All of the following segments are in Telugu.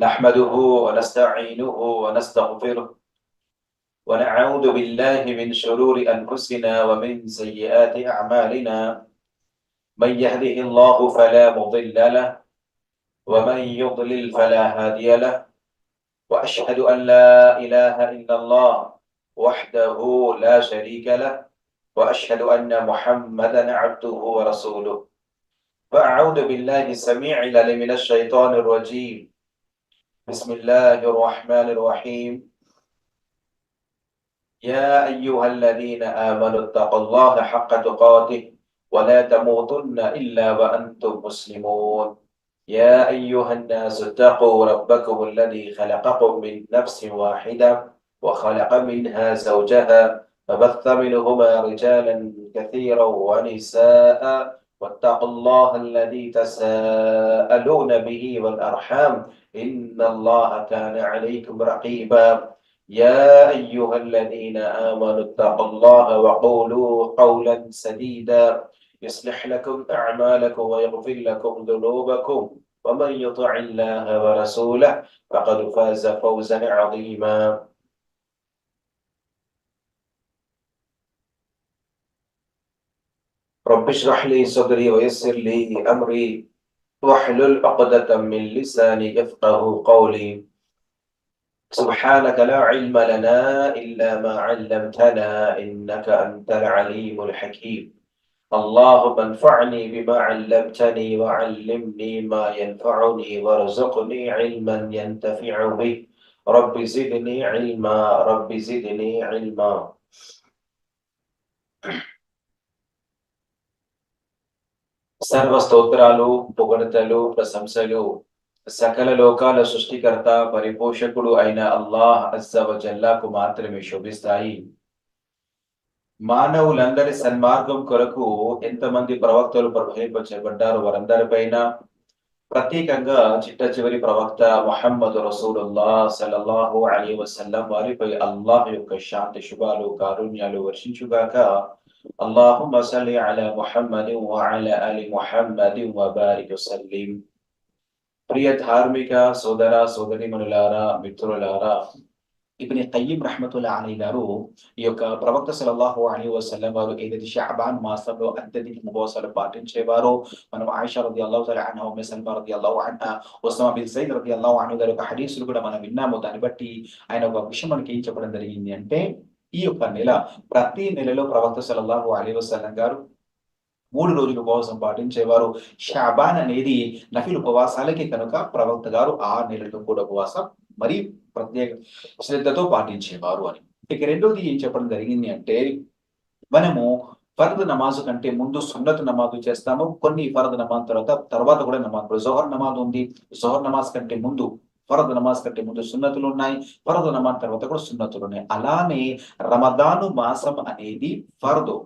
نحمده ونستعينه ونستغفره ونعوذ بالله من شرور أنفسنا ومن سيئات أعمالنا. من يهده الله فلا مضل له ومن يضلل فلا هادي له. وأشهد أن لا إله إلا الله وحده لا شريك له وأشهد أن محمدا عبده ورسوله. فأعوذ بالله السميع العليم من الشيطان الرجيم. بسم الله الرحمن الرحيم. يا أيها الذين آمنوا اتقوا الله حق تقاته ولا تموتن إلا وأنتم مسلمون. يا أيها الناس اتقوا ربكم الذي خلقكم من نفس واحدة وخلق منها زوجها فبث منهما رجالا كثيرا ونساء واتقوا الله الذي تساءلون به والأرحام إن الله كان عليكم رقيبا. يا أيها الذين آمنوا اتقوا الله وقولوا قولا سديدا. يصلح لكم أعمالكم ويغفر لكم ذنوبكم. ومن يطع الله ورسوله فقد فاز فوزا عظيما. رب اشرح لي صدري ويسر لي أمري. واحلل عقدة من لساني يفقه قولي. سبحانك لا علم لنا إلا ما علمتنا إنك أنت العليم الحكيم. اللهم انفعني بما علمتني وعلمني ما ينفعني وارزقني علما ينتفع به. رب زدني علما رب زدني علما. సర్వ స్తోత్రాలు పొగడతలు ప్రశంసలు. సకల లోకాల సృష్టికర్త పరిపోషకుడు అయిన అల్లాహ్ అజ్జవ జల్లాకు మాత్రమే శోభిస్తాయి. మానవులందరి సన్మార్గం కొరకు ఎంతమంది ప్రవక్తలు ప్రభావింపచేయబడ్డారు వారందరిపైన. ప్రత్యేకంగా చిట్ట చివరి ప్రవక్త మొహమ్మద్ రసూలుల్లా సల్లల్లాహు అలీ వసల్లం వారిపై అల్లాహ్ యొక్క శాంతి శుభాలు కారుణ్యాలు వర్షించుగాక اللهم صل على محمد وعلى آل محمد وبارك وسلم ప్రియ ధార్మిక సోదర సోదరిమణులారా మిత్రులారా ఇబ్ని కయ్యం రహమతుల్లా అలీ గారు ఈ యొక్క ప్రవక్త సలల్లాహు అలీ వసల్లం వారు ఏదైతే షాబాన్ మాసంలో అత్యధిక ఉపవాసాలు పాటించేవారో మనం ఆయిషా రది అల్లాహు తల అన్న ఉమ్మె సల్మా రది అల్లాహు అన్న ఉస్మా బిన్ సైద్ రది అల్లాహు అను గారి యొక్క హదీసులు కూడా మనం విన్నాము దాన్ని బట్టి ఆయన ఒక విషయం మనకి ఏం చెప్పడం జరిగింది అంటే ఈ యొక్క నెల ప్రతి నెలలో ప్రవక్త సలల్లాహు అలీ వసల్లం గారు మూడు రోజులు ఉపవాసం పాటించేవారు. షాబాన్ అనేది నఫిల్ ఉపవాసాలకి కనుక ప్రవక్త గారు ఆ నెలలో కూడా ఉపవాసం మరి ప్రత్యేక శ్రద్ధతో పాటించేవారు అని. ఇక రెండోది ఏం చెప్పడం జరిగింది అంటే మనము ఫర్ద్ నమాజ్ కంటే ముందు సున్నత్ నమాజు చేస్తాము. కొన్ని ఫర్ద్ నమాజ్ తర్వాత తర్వాత కూడా నమాజ్ జోహర్ నమాజ్ ఉంది. జోహర్ నమాజ్ కంటే ముందు ఫరద్ నమాజ్ కంటే ముందు సున్నతులు ఉన్నాయి ఫరద్ నమాజ్ తర్వాత కూడా సున్నతులు ఉన్నాయి. అలానే రమదాను మాసం అనేది ఫరదు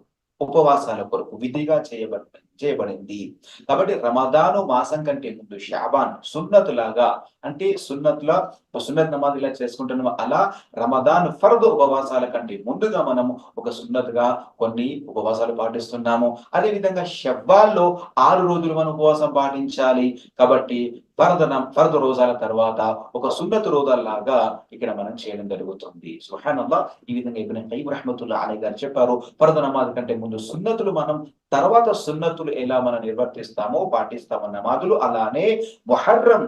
ఉపవాసాల కొరకు విధిగా చేయబడుతుంది. చేయబడింది. కాబట్టి రమదాను మాసం కంటే ముందు షాబాన్ సున్నతులాగా అంటే సున్నతుల సున్నత్ నమాజ్ ఇలా చేసుకుంటున్నాము? అలా రమదాన్ ఫర్ద్ ఉపవాసాల కంటే ముందుగా మనము ఒక సున్నత్గా కొన్ని ఉపవాసాలు పాటిస్తున్నాము. అదే విధంగా షవ్వాల్లో ఆరు రోజులు మనం ఉపవాసం పాటించాలి. కాబట్టి ఫరద ఫరద రోజాల తర్వాత ఒక సున్నత రోజాల్లాగా ఇక్కడ మనం చేయడం జరుగుతుంది. సుహానల్లా ఈ విధంగా ఇబ్బంది కయ్యం రహమతుల్లా అలీ గారు చెప్పారు. ఫరద నమాజ్ కంటే ముందు సున్నతులు మనం తర్వాత సున్నతులు ఎలా మనం నిర్వర్తిస్తామో పాటిస్తామో నమాజులు అలానే మొహర్రం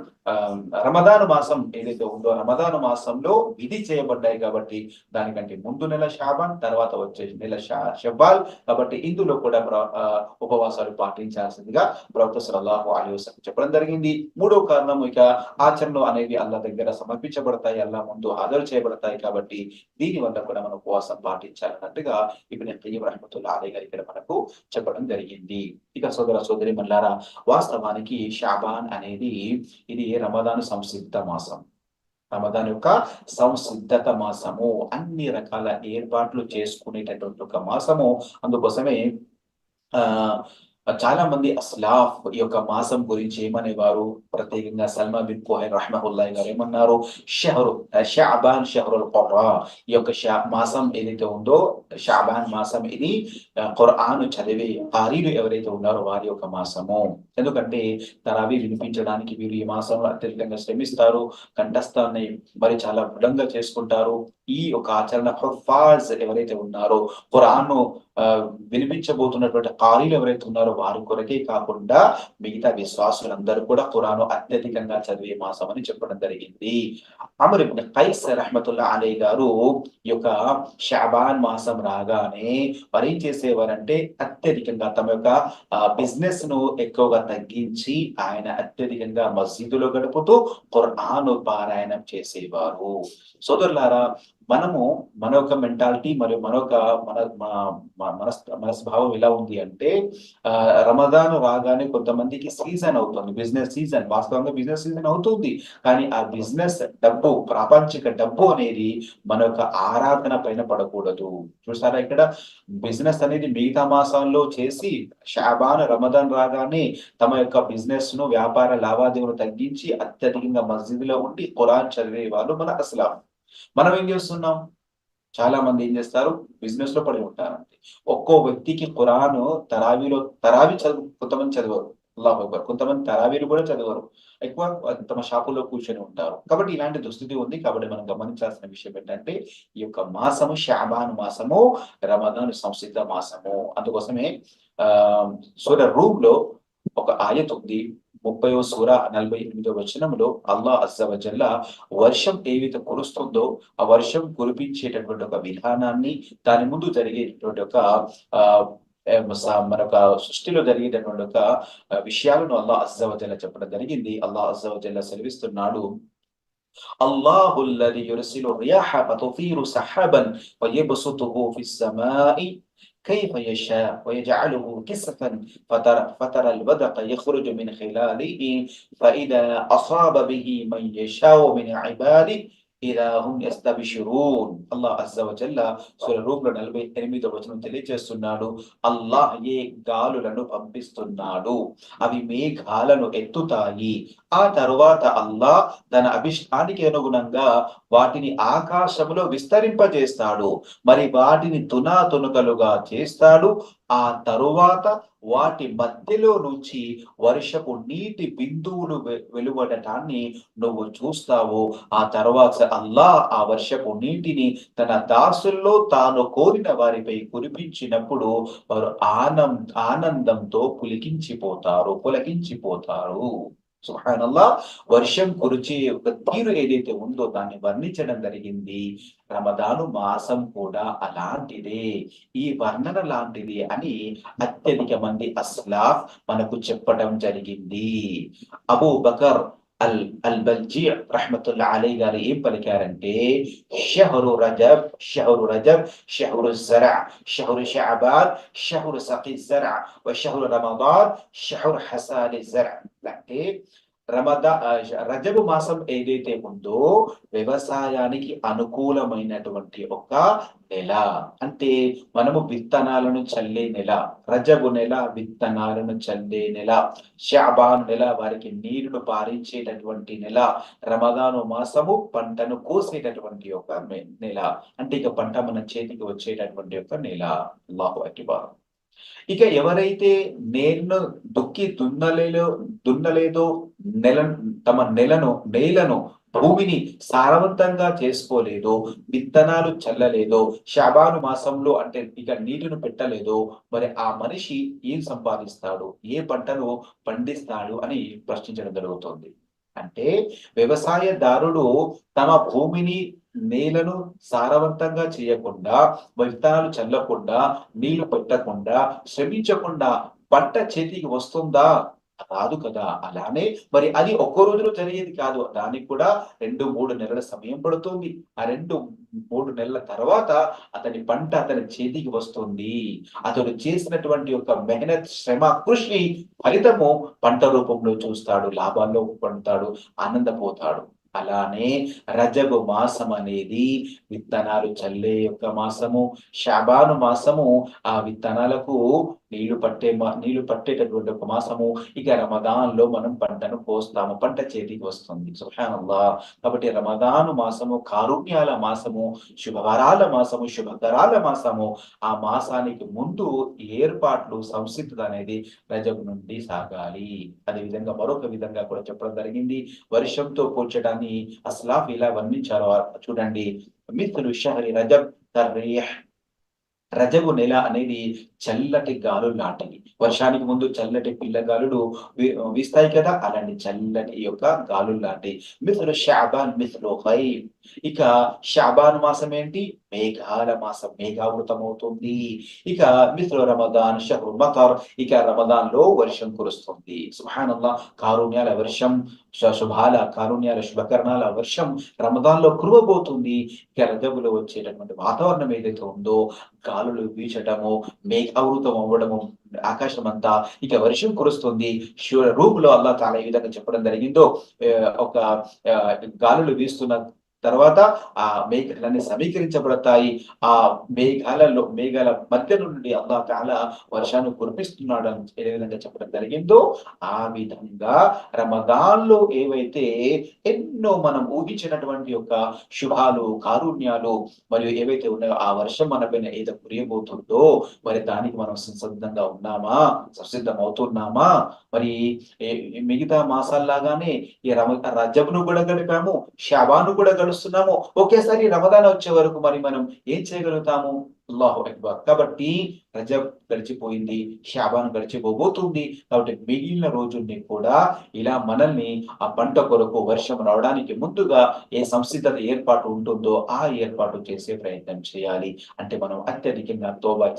రమదాను మాసం ఏదైతే ఉందో రమదాను మాసంలో విధి చేయబడ్డాయి కాబట్టి దానికంటే ముందు నెల షాబాన్ తర్వాత వచ్చే నెల షవ్వాల్ కాబట్టి ఇందులో కూడా ఉపవాసాలు పాటించాల్సిందిగా ప్రవక్త సలల్లాహు అలీ చెప్పడం జరిగింది. మూడో కారణం ఇక ఆచరణలు అనేవి అల్లా దగ్గర సమర్పించబడతాయి అల్లా ముందు హాజరు చేయబడతాయి కాబట్టి దీని వల్ల కూడా మనం ఉపవాసం పాటించాలన్నట్టుగా ఇప్పుడు కయ్యం రహమతుల్లా అలీ గారి ఇక్కడ మనకు చెప్పడం జరిగింది. ఇక సోదర సోదరి మల్లారా వాస్తవానికి షాబాన్ అనేది ఇది రమదాను సంసిద్ధ మాసం. రమదాన్ యొక్క సంసిద్ధత మాసము అన్ని రకాల ఏర్పాట్లు చేసుకునేటటువంటి ఒక మాసము. అందుకోసమే ఆ చాలా మంది అస్లాఫ్ ఈ యొక్క మాసం గురించి ఏమనేవారు? ప్రత్యేకంగా సల్మా బిన్ కోహెన్ రహమహుల్లాహ్ గారు ఏమన్నారు? షహరు షాబాన్ షహరుల్ ఖురా ఈ యొక్క షా మాసం ఏదైతే ఉందో షాబాన్ మాసం ఇది ఖురాన్ చదివే హారీలు ఎవరైతే ఉన్నారో వారి యొక్క మాసము. ఎందుకంటే తరావి వినిపించడానికి వీరు ఈ మాసంలో అత్యధికంగా శ్రమిస్తారు కంఠస్థాన్ని మరి చాలా దృఢంగా చేసుకుంటారు. ఈ యొక్క ఆచరణ హుఫాజ్ ఎవరైతే ఉన్నారో ఖురాన్ను వినిపించబోతున్నటువంటి కారీలు ఎవరైతే ఉన్నారో వారి కొరకే కాకుండా మిగతా విశ్వాసులందరూ కూడా ఖురాను అత్యధికంగా చదివే మాసం అని చెప్పడం జరిగింది. అమర్ ఇబ్న్ ఖైస్ రహమతుల్లా అలీ గారు ఈ యొక్క షాబాన్ మాసం రాగానే వారు ఏం చేసేవారంటే అత్యధికంగా తమ యొక్క బిజినెస్ను ఎక్కువగా తగ్గించి ఆయన అత్యధికంగా మసీదులో గడుపుతూ ఖురాను పారాయణం చేసేవారు. సోదరులారా మనము మన యొక్క మెంటాలిటీ మరియు మన యొక్క మన మనస్ మనస్భావం ఎలా ఉంది అంటే ఆ రమదాన్ రాగానే కొంతమందికి సీజన్ అవుతుంది. బిజినెస్ సీజన్ వాస్తవంగా బిజినెస్ సీజన్ అవుతుంది. కానీ ఆ బిజినెస్ డబ్బు ప్రాపంచిక డబ్బు అనేది మన యొక్క ఆరాధన పైన పడకూడదు. చూసారా ఇక్కడ? బిజినెస్ అనేది మిగతా మాసంలో చేసి షాబాన్ రమదాన్ రాగానే తమ యొక్క బిజినెస్ను వ్యాపార లావాదేవీలు తగ్గించి అత్యధికంగా మస్జిద్లో ఉండి ఖురాన్ చదివే వాళ్ళు మన అసలాం. మనం ఏం చేస్తున్నాం? చాలా మంది ఏం చేస్తారు? బిజినెస్లో పడి ఉంటారంటే ఒక్కో వ్యక్తికి ఖురాన్ తరావీలో తరావి చదువు కొంతమంది చదవరు. అల్లాహ్ అక్బర్. కొంతమంది తరావీలు కూడా చదవరు. ఎక్కువ తమ షాపుల్లో కూర్చొని ఉంటారు. కాబట్టి ఇలాంటి దుస్థితి ఉంది. కాబట్టి మనం గమనించాల్సిన విషయం ఏంటంటే ఈ యొక్క మాసము షాబాన్ మాసము రమదాన్ సంసిద్ధ మాసము. అందుకోసమే ఆ సూర్య రూమ్లో ఒక ఆయత ఉంది. ముప్పయో సూర నలభై ఎనిమిదో వచనంలో అల్లా అజ్జవజల్ల వర్షం ఏ కురుస్తుందో ఆ వర్షం కురిపించేటటువంటి ఒక విధానాన్ని దాని ముందు జరిగేటటువంటి ఒక మరొక సృష్టిలో జరిగేటటువంటి ఒక విషయాలను అల్లా అజ్జవజల్ల చెప్పడం జరిగింది. అల్లా అజ్జవజల్ల సెలవిస్తున్నాడు అల్లాహుల్లది యురసిలు రియాహ ఫతుఫీరు సహాబన్ వయబసుతుహు ఫిస్ సమాయి كيف يشاء ويجعله كسفا فترى, فترى الودق يخرج من خلاله فإذا أصاب به من يشاء من عباده ఇదాహుం యస్తబిషురూన్ అల్లాహ్ అజ్జవజల్ల సూర రూపులో నలభై ఎనిమిదో వచనం తెలియజేస్తున్నాడు అల్లాహ్ ఏ గాలులను పంపిస్తున్నాడు అవి మేఘాలను ఎత్తుతాయి ఆ తరువాత అల్లాహ్ తన అభిష్టానికి అనుగుణంగా వాటిని ఆకాశములో విస్తరింపజేస్తాడు. మరి వాటిని తునాతునుకలుగా చేస్తాడు. ఆ తరువాత వాటి మధ్యలో నుంచి వర్షపు నీటి బిందువులు వెలువడటాన్ని నువ్వు చూస్తావు. ఆ తర్వాత అల్లా ఆ వర్షపు నీటిని తన దాసుల్లో తాను కోరిన వారిపై కురిపించినప్పుడు వారు ఆనంద ఆనందంతో పులికించిపోతారు పులకించిపోతారు. సుహానల్లా వర్షం కురిచే ఒక తీరు ఏదైతే ఉందో దాన్ని వర్ణించడం జరిగింది రమదాను మాసం కూడా అలాంటిదే. ఈ వర్ణన లాంటిది అని అత్యధిక మంది అస్లాఫ్ మనకు చెప్పడం జరిగింది. అబూ బకర్ అల్ అల్ బల్జీ రహమతుల్లా అలీ గారు ఏం పలికారంటే షహరు రజబ్ షహరు రజబ్ షహరు జరా షహరు షాబాన్ షహరు సఖీ జరా షహరు రమదాన్ షహరు హసాలి జరా అంటే రమదా రజబు మాసం ఏదైతే ఉందో వ్యవసాయానికి అనుకూలమైనటువంటి ఒక నెల. అంటే మనము విత్తనాలను చల్లే నెల రజబు నెల విత్తనాలను చల్లే నెల షాబాన్ నెల వారికి నీరును పారించేటటువంటి నెల రమదాను మాసము పంటను కోసేటటువంటి ఒక నెల. అంటే ఇక పంట మన చేతికి వచ్చేటటువంటి ఒక నెల. అల్లాహు అకిబార్. ఇక ఎవరైతే నేలను దుక్కి దున్నలేలో దున్నలేదో నెల తమ నెలను నేలను భూమిని సారవంతంగా చేసుకోలేదో విత్తనాలు చల్లలేదో శాబాను మాసంలో అంటే ఇక నీటిని పెట్టలేదో మరి ఆ మనిషి ఏం సంపాదిస్తాడు? ఏ పంటను పండిస్తాడు అని ప్రశ్నించడం జరుగుతుంది. అంటే వ్యవసాయదారుడు తమ భూమిని నేలను సారవంతంగా చేయకుండా విత్తనాలు చల్లకుండా నీళ్ళు పెట్టకుండా శ్రమించకుండా పంట చేతికి వస్తుందా? కాదు కదా. అలానే మరి అది ఒక్కో రోజులో జరిగేది కాదు. దానికి కూడా రెండు మూడు నెలల సమయం పడుతుంది. ఆ రెండు మూడు నెలల తర్వాత అతని పంట అతని చేతికి వస్తుంది. అతడు చేసినటువంటి ఒక మెహనత్ శ్రమ కృషి ఫలితము పంట రూపంలో చూస్తాడు. లాభాల్లో పొందుతాడు ఆనందపోతాడు. అలానే రజబు మాసం అనేది విత్తనాలు చల్లే యొక్క మాసము షాబాను మాసము. ఆ విత్తనాలకు నీళ్ళు పట్టే మా నీళ్ళు పట్టేటటువంటి ఒక మాసము. ఇక రమదాన్లో మనం పంటను కోస్తాము. పంట చేతికి వస్తుంది. సుహానల్లా కాబట్టి రమదాను మాసము కారుణ్యాల మాసము శుభవరాల మాసము శుభకరాల మాసము ఆ మాసానికి ముందు ఏర్పాట్లు సంసిద్ధత అనేది రజబ్ నుండి సాగాలి. అదే విధంగా మరొక విధంగా కూడా చెప్పడం జరిగింది. వర్షంతో పోల్చడాన్ని అస్లాఫ్ ఇలా వర్ణించారు. చూడండి. మిత్రులు షహరి రజబ్ తర్రీహ్. రజబు నెల అనేది చల్లటి గాలు లాంటివి వర్షానికి ముందు చల్లటి పిల్లగాలులు వీస్తాయి కదా? అలాంటి చల్లటి యొక్క గాలు లాంటి మిథులు షాబాన్ మిథులు హై ఇక షాబాన్ మాసం ఏంటి? మేఘాల మాసం మేఘావృతం అవుతుంది ఇక మిత్రుల రమదాన్ షహరు మతర్ ఇక రమదాన్లో వర్షం కురుస్తుంది. సుహానల్లా కారుణ్యాల వర్షం శుభాల కారుణ్యాల శుభకరణాల వర్షం రమదాన్లో కురవబోతుంది. ఇక రజబులో వచ్చేటటువంటి వాతావరణం ఏదైతే ఉందో గాలులు వీచటము మేఘావృతం అవ్వడము ఆకాశం అంతా ఇక వర్షం కురుస్తుంది. రూమ్ రూపులో అల్లా చాలా ఈ విధంగా చెప్పడం జరిగిందో ఒక గాలులు వీస్తున్న తర్వాత ఆ మేఘాలన్నీ సమీకరించబడతాయి. ఆ మేఘాలలో మేఘాల మధ్య నుండి అల్లా తాల వర్షాన్ని కురిపిస్తున్నాడు అని ఏ విధంగా చెప్పడం జరిగిందో ఆ విధంగా రమదాన్లో ఏవైతే ఎన్నో మనం ఊహించినటువంటి యొక్క శుభాలు కారుణ్యాలు మరియు ఏవైతే ఉన్నాయో ఆ వర్షం మన పైన ఏదో కురియబోతుందో మరి దానికి మనం సంసిద్ధంగా ఉన్నామా? సంసిద్ధం అవుతున్నామా మరి ఏ- మిగతా మాసాల్లాగానే ఈ రమ రజబ్ను కూడా గడిపాము షాబాను కూడా గడుస్తున్నాము ఒకేసారి రమదాన్ వచ్చే వరకు మరి మనం ఏం చేయగలుగుతాము? అల్లాహు అక్బర్. కాబట్టి రజబ్ గడిచిపోయింది షాబాన్ గడిచిపోబోతుంది. కాబట్టి మిగిలిన రోజుల్ని కూడా ఇలా మనల్ని ఆ పంట కొరకు వర్షం రావడానికి ముందుగా ఏ సంసిద్ధత ఏర్పాటు ఉంటుందో ఆ ఏర్పాటు చేసే ప్రయత్నం చేయాలి. అంటే మనం అత్యధికంగా తోబా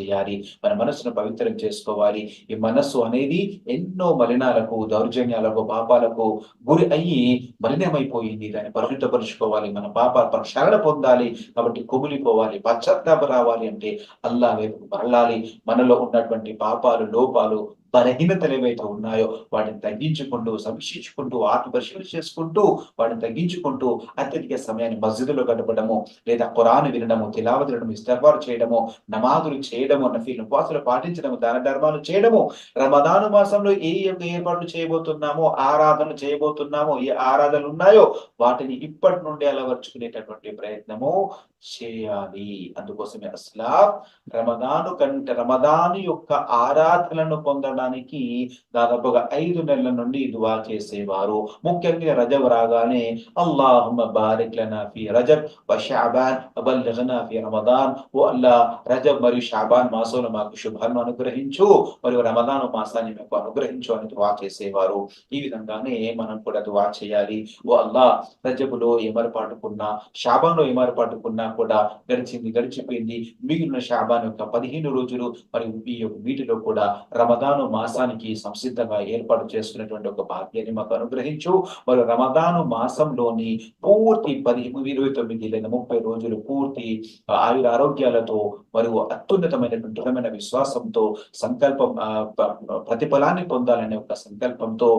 చేయాలి. మన మనసును పవిత్రం చేసుకోవాలి. ఈ మనస్సు అనేది ఎన్నో మలినాలకు దౌర్జన్యాలకు పాపాలకు గురి అయ్యి మలినమైపోయింది. దాన్ని పరిశుద్ధపరుచుకోవాలి. మన పాప శరణ పొందాలి. కాబట్టి కుమిలిపోవాలి పశ్చాత్తాప రావాలి అంటే అల్లా వైపు మరలాలి. మనలో ఉన్నటువంటి పాపాలు లోపాలు బలహీనతలు ఏవైతే ఉన్నాయో వాటిని తగ్గించుకుంటూ సమీక్షించుకుంటూ ఆత్మ పరిశీలన చేసుకుంటూ వాటిని తగ్గించుకుంటూ అత్యధిక సమయాన్ని మస్జిదులో గడపడము లేదా ఖురాను వినడము తిలావతి వినడము ఇస్తఫార్ చేయడము నమాజులు చేయడము నఫీల్ ఉపవాసాలు పాటించడము దాన ధర్మాలు చేయడము రమదాను మాసంలో ఏ యొక్క ఏర్పాట్లు చేయబోతున్నామో ఆరాధనలు చేయబోతున్నామో ఏ ఆరాధనలు ఉన్నాయో వాటిని ఇప్పటి నుండి అలవర్చుకునేటటువంటి ప్రయత్నము చేయాలి. అందుకోసమే అసలా రమదాను కంటే రమదాను యొక్క ఆరాధనలను పొందడానికి కాలానికి దాదాపుగా ఐదు నెలల నుండి దువా చేసేవారు. ముఖ్యంగా రజబ్ రాగానే అల్లాహుమ్మ బారిక్ లనా ఫీ రజబ్ వ షాబాన్ బల్లిగ్నా ఫీ రమదాన్. ఓ అల్లా రజబ్ మరియు షాబాన్ మాసంలో మాకు శుభాలను అనుగ్రహించు మరియు రమదాన్ మాసాన్ని మాకు అనుగ్రహించు అని దువా చేసేవారు. ఈ విధంగానే మనం కూడా దువా చేయాలి. ఓ అల్లా రజబులో ఏమరపాటుకున్నా షాబాన్లో ఏమరపాటుకున్నా కూడా గడిచింది గడిచిపోయింది. మిగిలిన షాబాన్ యొక్క పదిహేను రోజులు మరియు ఈ యొక్క వీటిలో కూడా రమదాను మాసానికి సంసిద్ధంగా ఏర్పాటు చేసుకున్నటువంటి ఒక భాగ్యాన్ని మాకు అనుగ్రహించు. మరియు రమదాను మాసంలోని పూర్తి పదిహేను ఇరవై తొమ్మిది లేదా ముప్పై రోజులు పూర్తి ఆయుర ఆరోగ్యాలతో మరియు అత్యున్నతమైనటువంటి దృఢమైన విశ్వాసంతో సంకల్పం ప్రతిఫలాన్ని పొందాలనే ఒక సంకల్పంతో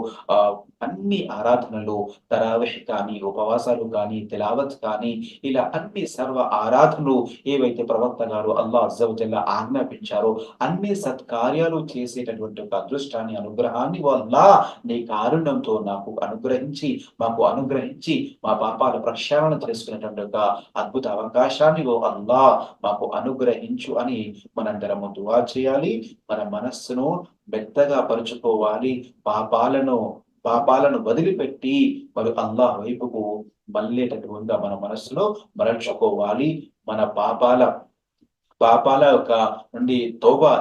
అన్ని ఆరాధనలు తరావిహ్ కానీ ఉపవాసాలు కానీ తిలావత్ కానీ ఇలా అన్ని సర్వ ఆరాధనలు ఏవైతే ప్రవక్త గారు అల్లా అజ్జవజల్లా ఆజ్ఞాపించారో అన్ని సత్కార్యాలు చేసేటటువంటి యొక్క అదృష్టాన్ని అనుగ్రహాన్ని వల్ల నీ కారుణ్యంతో నాకు అనుగ్రహించి మాకు అనుగ్రహించి మా పాపాలు ప్రక్షాళన చేసుకునేటువంటి యొక్క అద్భుత అవకాశాన్ని ఓ అల్లా మాకు అనుగ్రహించు అని మనందరము దువా చేయాలి. మన మనస్సును మెత్తగా పరుచుకోవాలి. పాపాలను పాపాలను వదిలిపెట్టి మరి అల్లాహ్ వైపుకు మళ్ళేటటువంటి మన మనస్సులో మరల్చుకోవాలి. మన పాపాల పాపాల యొక్క నుండి తోబా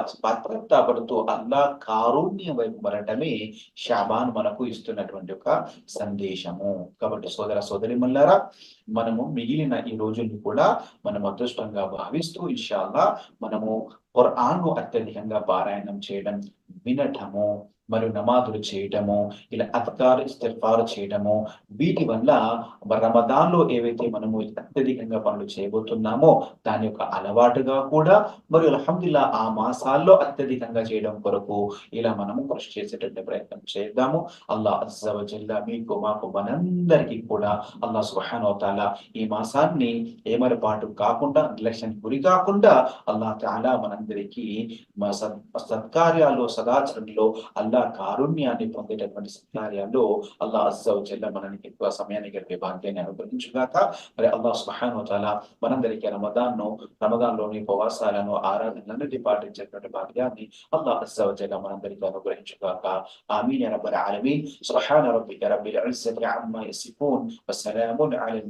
పడుతూ అల్లా కారుణ్యం వైపు మరటమే షాబాన్ మనకు ఇస్తున్నటువంటి ఒక సందేశము. కాబట్టి సోదర సోదరి మల్లారా మనము మిగిలిన ఈ రోజుల్ని కూడా మనం అదృష్టంగా భావిస్తూ ఇన్షాల్లా మనము ఖురాన్ను అత్యధికంగా పారాయణం చేయడం వినటము మరియు నమాజులు చేయటము ఇలా అత్కార్ ఇస్తిఫార్ చేయటము వీటి వల్ల రమదాన్లో ఏవైతే మనము అత్యధికంగా పనులు చేయబోతున్నామో దాని యొక్క అలవాటుగా కూడా మరియు అలహమ్దుల్లా ఆ మాసాల్లో అత్యధికంగా చేయడం కొరకు ఇలా మనము కృషి చేసేటువంటి ప్రయత్నం చేద్దాము. అల్లా అజ్జవజల్లా మీకు మాకు మనందరికీ కూడా అల్లా సుహానోతాల తాలా ఈ మాసాన్ని ఏమరపాటు కాకుండా నిర్లక్ష్యం గురి కాకుండా అల్లా తాలా మనందరికీ మా సద్ సత్కార్యాల్లో సదాచరణలో అల్లా కారుణ్యాన్ని పొందేటటువంటి సత్కార్యాల్లో అల్లా అజ్జవ చెల్ల మనని ఎక్కువ సమయాన్ని గడిపే భాగ్యాన్ని అనుగ్రహించుగాక. మరి అల్లా సుహాను తాలా మనందరికీ రమదాన్ను రమదాన్లోని ఉపవాసాలను ఆరాధనలన్నిటి పాటించేటువంటి భాగ్యాన్ని అల్లా అజ్జవ చెల్ల మనందరికీ అనుగ్రహించుగాక. ఆమీన్ యా రబ్బల్ ఆలమీన్. సుబ్హాన రబ్బిక రబ్బిల్ ఇజ్జతి అమ్మా యసిఫూన్. వసలామున్ అలల్